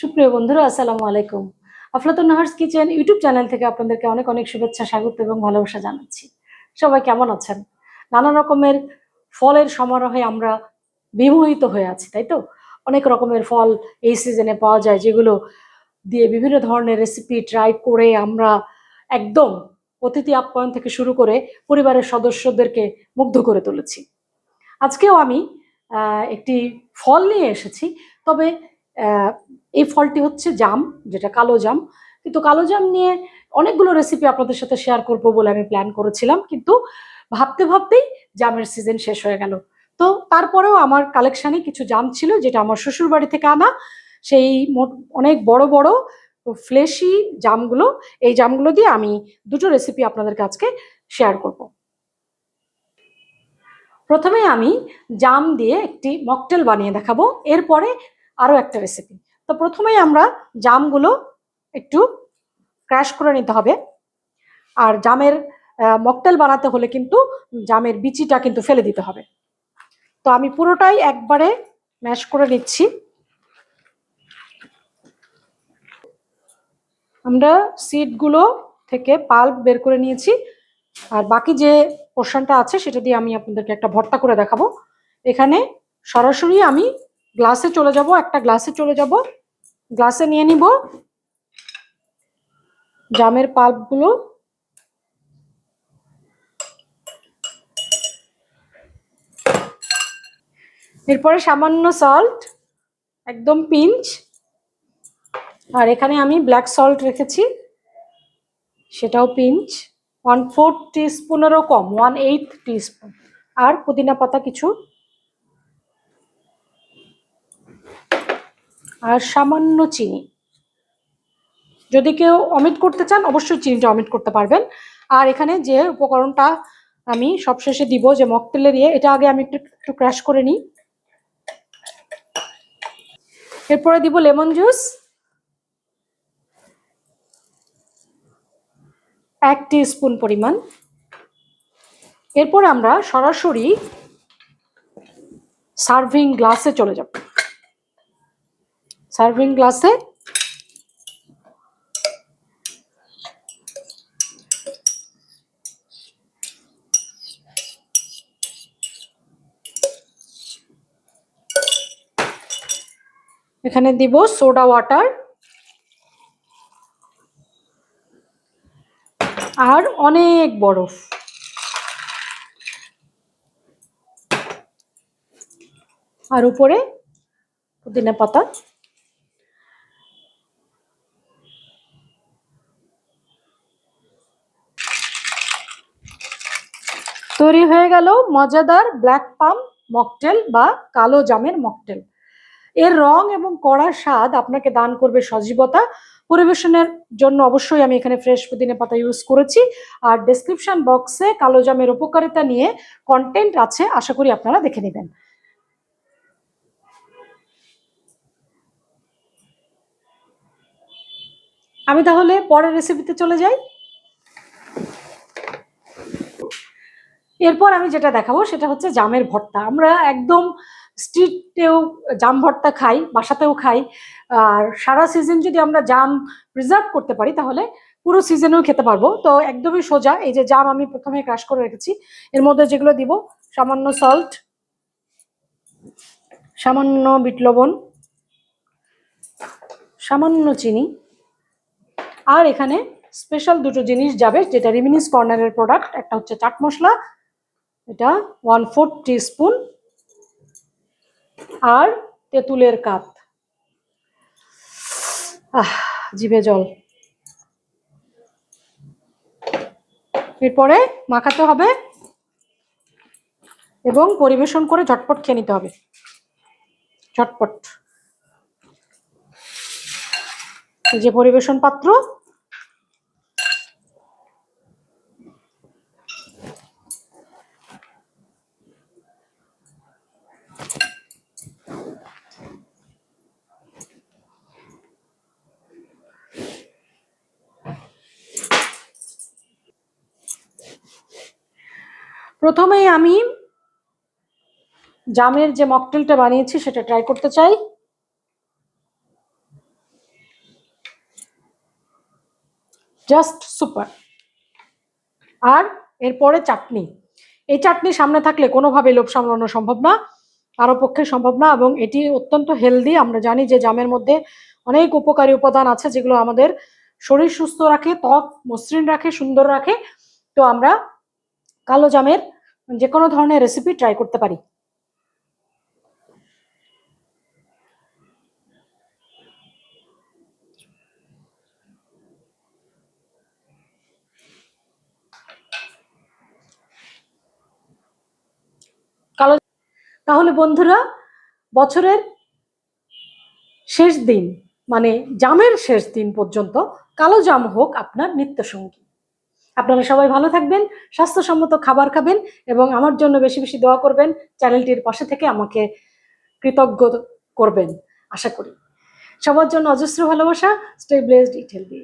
সুপ্রিয় বন্ধুরা, আসসালামু আলাইকুম। Aflatun Nahar's kitchen YouTube channel থেকে আপনাদেরকে অনেক অনেক শুভেচ্ছা, স্বাগত এবং ভালোবাসা জানাচ্ছি। সবাই কেমন আছেন? নানা রকমের ফলের সমারোহে আমরা বিমোহিত হয়ে আছি, তাই তো? অনেক রকমের ফল এই সিজনে পাওয়া যায়, যেগুলো দিয়ে বিভিন্ন ধরনের রেসিপি ট্রাই করে আমরা একদম অতিথি আপ্যায়ন থেকে শুরু করে পরিবারের সদস্যদেরকে মুগ্ধ করে তুলেছি। আজকেও আমি একটি ফল নিয়ে এসেছি, তবে এই ফলটি হচ্ছে জাম, যেটা কালো জাম। কিন্তু কালো জাম নিয়ে অনেকগুলো রেসিপি আপনাদের সাথে শেয়ার করব বলে আমি প্ল্যান করেছিলাম, কিন্তু ভাবতে ভাবতেই জামের সিজন শেষ হয়ে গেল। তো তারপরেও আমার কালেকশানে কিছু জাম ছিল, যেটা আমার শ্বশুর বাড়ি থেকে আনা। সেই অনেক বড় বড় ফ্লেশি জামগুলো, এই জামগুলো দিয়ে আমি দুটো রেসিপি আপনাদেরকে আজকে শেয়ার করব। প্রথমে আমি জাম দিয়ে একটি মকটেল বানিয়ে দেখাবো। এরপরে আরও একটা রেসিপি তো প্রথমেই আমরা জামগুলো একটু ক্র্যাশ করে নিতে হবে। আর জামের মকটেল বানাতে হলে কিন্তু জামের বিচিটা কিন্তু ফেলে দিতে হবে। তো আমি পুরোটাই একবারে ম্যাশ করে নিচ্ছি। আমরা সিডগুলো থেকে পাল্প বের করে নিয়েছি। আর বাকি যে পোর্শনটা আছে, সেটা দিয়ে আমি আপনাদেরকে একটা ভর্তা করে দেখাবো। এখানে সরাসরি আমি গ্লাসে চলে যাব, একটা গ্লাসে চলে যাব। গ্লাসে নিয়ে নিব জামের পাল্পগুলো। এরপরে সামান্য সল্ট একদম পিঞ্চ আর এখানে আমি ব্ল্যাক সল্ট রেখেছি, সেটাও পিঞ্চ ওয়ান ফোর টিস্পুনেরও কম ওয়ান এইট টিস্পুন আর পুদিনা পাতা কিছু আর সামান্য চিনি। যদি কেউ অমিট করতে চান, অবশ্যই চিনিটা অমিট করতে পারবেন। আর এখানে যে উপকরণটা আমি সবশেষে দিব, যে মকটেলের দিয়ে, এটা আগে আমি একটু একটু ক্র্যাশ করে নিই। এরপরে দিব লেমন জুস এক স্পুন পরিমাণ। এরপর আমরা সরাসরি সার্ভিং গ্লাসে চলে যাব। সার্ভিং গ্লাসে। এখানে দিব সোডা ওয়াটার। আর অনেক বরফ। আর উপরে পুদিনা পাতা। তৈরি হয়ে গেল মজাদার ব্ল্যাক পাম মকটেল বা কালো জামের মকটেল। এর রং এবং কড়া স্বাদ আপনাকে দান করবে সজীবতা। পরিবেশনের জন্য অবশ্যই আমি এখানে ফ্রেশ পুদিনা পাতা ইউজ করেছি। আর ডেসক্রিপশন বক্সে কালো জামের উপকারিতা নিয়ে কন্টেন্ট আছে, আশা করি আপনারা দেখে নেবেন। আমি তাহলে পরের রেসিপিতে চলে যাই। এরপর আমি যেটা দেখাবো সেটা হচ্ছে জামের ভর্তা। আমরা একদম স্ট্রিটেও জাম ভর্তা খাই, বাসাতেও খাই। আর সারা সিজন যদি আমরা জাম প্রিজার্ভ করতে পারি, তাহলে পুরো সিজনেও খেতে পারব। তো একদমই সোজা, এই যে জাম আমি প্রথমে ক্রাশ করে রেখেছি। এর মধ্যে যেগুলো দিব, সামান্য সল্ট সামান্য বিট লবণ, সামান্য চিনি। আর এখানে স্পেশাল দুটো জিনিস যাবে, যেটা রিমিনিস কর্নারের প্রোডাক্ট একটা হচ্ছে চাট মশলা এটা ওয়ান ফোর স্পুন আর তেঁতুলের কাত। আহ, জিভে জল। এরপরে মাখাতে হবে এবং পরিবেশন করে ঝটপট খেয়ে নিতে হবে। ঝটপট। যে পরিবেশন পাত্র প্রথমেই আমি জামের যে মকটেলটা বানিয়েছি সেটা ট্রাই করতে চাই। জাস্ট সুপার আর এরপরে চাটনি। এই চাটনি সামনে থাকলে কোনোভাবে লোভ সামলানো সম্ভব না আরও পক্ষে সম্ভব না এবং এটি অত্যন্ত হেলদি আমরা জানি যে জামের মধ্যে অনেক উপকারী উপাদান আছে যেগুলো আমাদের শরীর সুস্থ রাখে, ত্বক মসৃণ রাখে, সুন্দর রাখে। তো আমরা কালো জামের যে কোনো ধরনের রেসিপি ট্রাই করতে পারি। কালো তাহলে বন্ধুরা, বছরের শেষ দিন মানে জামের শেষ দিন পর্যন্ত কালো জাম হোক আপনার নিত্য সঙ্গী আপনারা সবাই ভালো থাকবেন, স্বাস্থ্যসম্মত খাবার খাবেন এবং আমার জন্য বেশি বেশি দোয়া করবেন, চ্যানেলটির পাশে থেকে আমাকে কৃতজ্ঞ করবেন, আশা করি। সবার জন্য অজস্র ভালোবাসা স্টে ব্লেসড ইট হেলদি